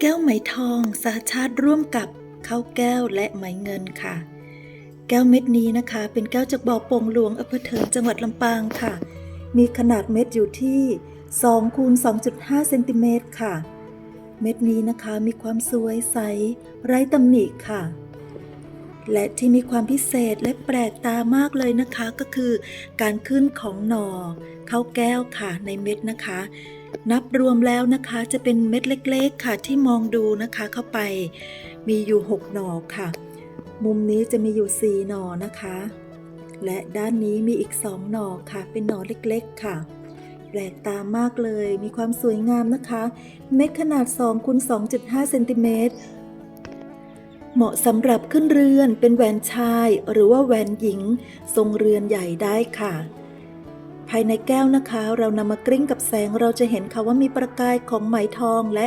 แก้วไหมทองสหชาติร่วมกับข้าวแก้วและไหมเงินค่ะ แก้วเม็ดนี้นะคะ เป็นแก้วจากบ่อปงหลวงอำเภอเถินจังหวัดลำปางค่ะ มีขนาดเม็ดอยู่ที่2คูณ2.5เซนติเมตรค่ะ เม็ดนี้นะคะมีความสวยใส ไร้ตำหนิค่ะ และที่มีความพิเศษและแปลกตามากเลยนะคะก็คือ การขึ้นของหน่อข้าวแก้วค่ะในเม็ดนะคะ นับรวมแล้วนะคะจะเป็นเม็ดเล็กๆค่ะที่มองดูนะคะเข้าไปมีอยู่ 6 หน่อค่ะ มุมนี้จะมีอยู่ 4 หน่อนะคะ และด้านนี้มีอีก 2 หน่อค่ะ เป็นหน่อเล็กๆค่ะ แปลกตามากเลยมีความสวยงามนะคะ เม็ดขนาด2คูณ2.5เซนติเมตรเหมาะสำหรับขึ้นเรือนเป็นแหวนชายหรือว่าแหวนหญิง ทรงเรือนใหญ่ได้ค่ะ ภายในแก้วนะคะ เรานำมากริ้งกับแสงเราจะเห็นค่ะว่ามีประกายของไหมทองและ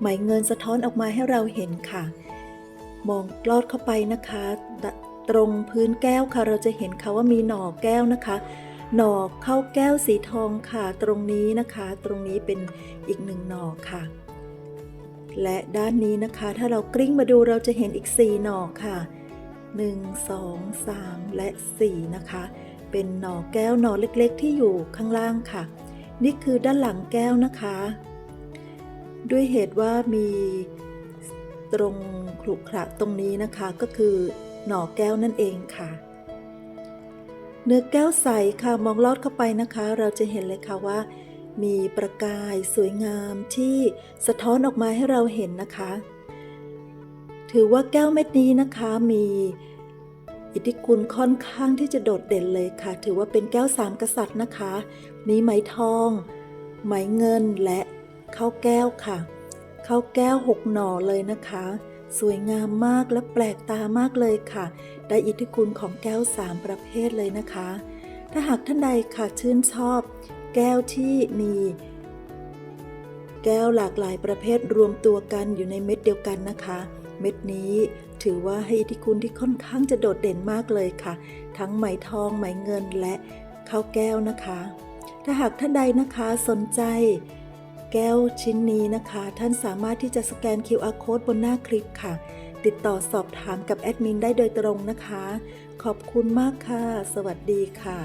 ไหมเงินสะท้อนออกมาให้เราเห็นค่ะ มองลอดเข้าไปนะคะ ตรงพื้นแก้วค่ะ เราจะเห็นค่ะว่ามีหน่อแก้วนะคะ หน่อเข้าแก้วสีทองค่ะ ตรงนี้นะคะ ตรงนี้เป็นอีกหนึ่งหน่อค่ะ และด้านนี้นะคะ ถ้าเรากริ้งมาดูเราจะเห็นอีก 4 หน่อค่ะ 1 2 3 และ 4 นะคะ เป็นหน่อแก้วหน่อเล็กๆ ที่อยู่ข้างล่างค่ะ นี่คือด้านหลังแก้วนะคะ ด้วยเหตุว่ามีตรงขรุขระตรงนี้นะคะก็คือหน่อแก้วนั่นเองค่ะ เนื้อแก้วใสค่ะมองลอดเข้าไปนะคะ เราจะเห็นเลยค่ะว่า มีประกายสวยงามที่สะท้อนออกมาให้เราเห็นนะคะ ถือว่าแก้วเม็ดนี้นะคะมี อิทธิคุณค่อนข้างที่จะโดดเด่นเลยค่ะ ถือว่าเป็นแก้วสามกษัตริย์นะคะ มีไหมทอง ไหมเงินและข้าวแก้วค่ะข้าวแก้วหกหน่อเลยนะคะ สวยงามมากและแปลกตามากเลยค่ะ ได้อิทธิคุณของแก้วสามประเภทเลยนะคะ ถ้าหากท่านใดค่ะชื่นชอบ แก้วที่มี แก้วหลากหลายประเภทรวมตัวกันอยู่ในเม็ดเดียวกันนะคะ เม็ดนี้ถือว่าให้อิทธิคุณที่ค่อนข้างจะโดดเด่นมากเลยค่ะ ทั้งไหมทองไหมเงินและข้าวแก้วนะคะ ถ้าหากท่านใดนะคะสนใจแก้วชิ้นนี้นะคะ ท่านสามารถที่จะสแกน QR code บนหน้าคลิปค่ะ ติดต่อสอบถามกับแอดมินได้โดยตรงนะคะ ขอบคุณมากค่ะ สวัสดีค่ะ